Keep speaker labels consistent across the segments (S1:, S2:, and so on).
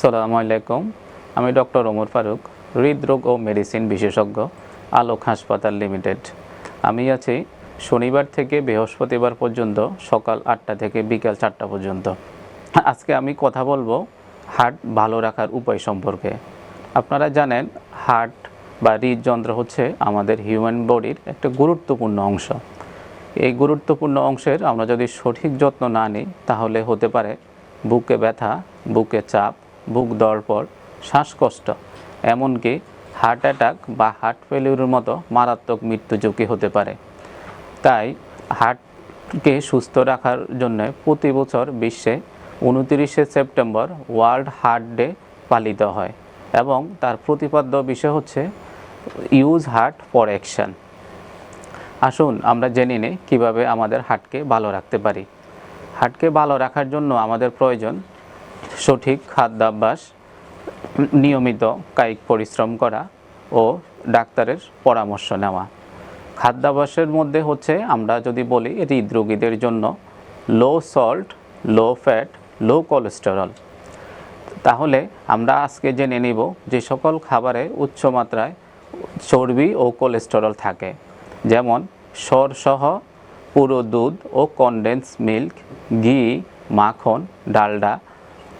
S1: সালামু আলাইকুম। আমি ডক্টর ওমর ফারুক, হৃদরোগ ও মেডিসিন বিশেষজ্ঞ, আলোক হাসপাতাল লিমিটেড। আমি আছি শনিবার থেকে বৃহস্পতিবার পর্যন্ত, সকাল আটটা থেকে বিকাল চারটা পর্যন্ত। আজকে আমি কথা বলব হার্ট ভালো রাখার উপায় সম্পর্কে। আপনারা জানেন, হার্ট বা হৃদযন্ত্র হচ্ছে আমাদের হিউম্যান বডির একটা গুরুত্বপূর্ণ অংশ। এই গুরুত্বপূর্ণ অংশের আমরা যদি সঠিক যত্ন না নিই, তাহলে হতে পারে বুকে ব্যথা, বুকে চাপ বুক দরপর শ্বাসকষ্ট, এমনকি হার্ট অ্যাটাক বা হার্ট ফেলিউরের মতো মারাত্মক মৃত্যু ঝুঁকি হতে পারে। তাই হার্টকে সুস্থ রাখার জন্য প্রতি বছর বিশ্বে উনতিরিশে সেপ্টেম্বর ওয়ার্ল্ড হার্ট ডে পালিত হয় এবং তার প্রতিপাদ্য বিষয় হচ্ছে ইউজ হার্ট ফর অ্যাকশন। আসুন আমরা জেনে নিই কীভাবে আমাদের হার্টকে ভালো রাখতে পারি। হার্টকে ভালো রাখার জন্য আমাদের প্রয়োজন সঠিক খাদ্যাভ্যাস, নিয়মিত কায়িক পরিশ্রম করা ও ডাক্তারের পরামর্শ নেওয়া। খাদ্যাভ্যাসের মধ্যে হচ্ছে আমরা যদি বলি হৃদরোগীদের জন্য low salt low fat low cholesterol তাহলে আমরা আজকে জেনে নিব যে সকল খাবারে উচ্চ মাত্রায় চর্বি ও কোলেস্টেরল থাকে। যেমন সরসহ, পুরো দুধ ও কনডেন্স মিল্ক ঘি, মাখন, ডালডা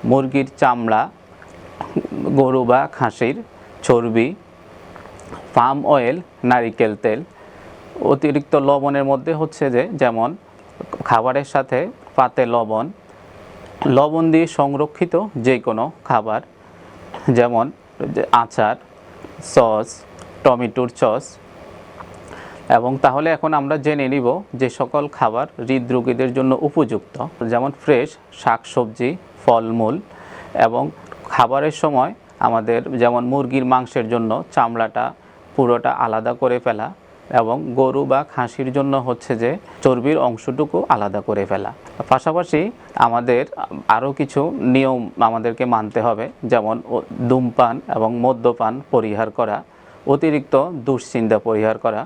S1: মুরগির চামড়া, গরু বা খাসির চর্বি, পাম অয়েল, নারিকেল তেল। অতিরিক্ত লবণের মধ্যে হচ্ছে যে, যেমন খাবারের সাথে পাতে লবণ লবণ দিয়ে সংরক্ষিত যে কোনো খাবার, যেমন আচার, সস, টমেটোর সস। এবং তাহলে এখন আমরা জেনে নিব যে সকল খাবার হৃদরোগীদের জন্য উপযুক্ত। যেমন ফ্রেশ শাকসবজি ফলমূল এবং খাবারের সময় আমাদের যেমন মুরগির মাংসের জন্য চামড়াটা পুরোটা আলাদা করে ফেলা এবং গরু বা খাসির জন্য হচ্ছে যে চর্বির অংশটুকু আলাদা করে ফেলা। পাশাপাশি আমাদের আরও কিছু নিয়ম আমাদেরকে মানতে হবে, যেমন ধূমপান এবং মদ্যপান পরিহার করা, অতিরিক্ত দুশ্চিন্তা পরিহার করা।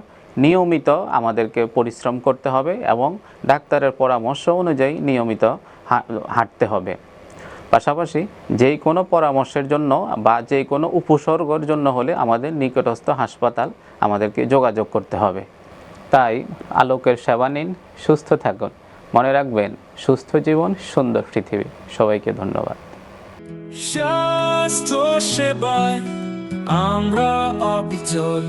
S1: নিয়মিত আমাদেরকে পরিশ্রম করতে হবে এবং ডাক্তারের পরামর্শ অনুযায়ী নিয়মিত হাঁটতে হবে। পাশাপাশি যেই কোনো পরামর্শের জন্য বা যে কোনো উপসর্গর জন্য হলে আমাদের নিকটস্থ হাসপাতাল আমাদেরকে যোগাযোগ করতে হবে। তাই আলোকের সেবা নিন, সুস্থ থাকুন। মনে রাখবেন, সুস্থ জীবন, সুন্দর পৃথিবী। সবাইকে ধন্যবাদ।
S2: সেবায় আমরা অবিচল।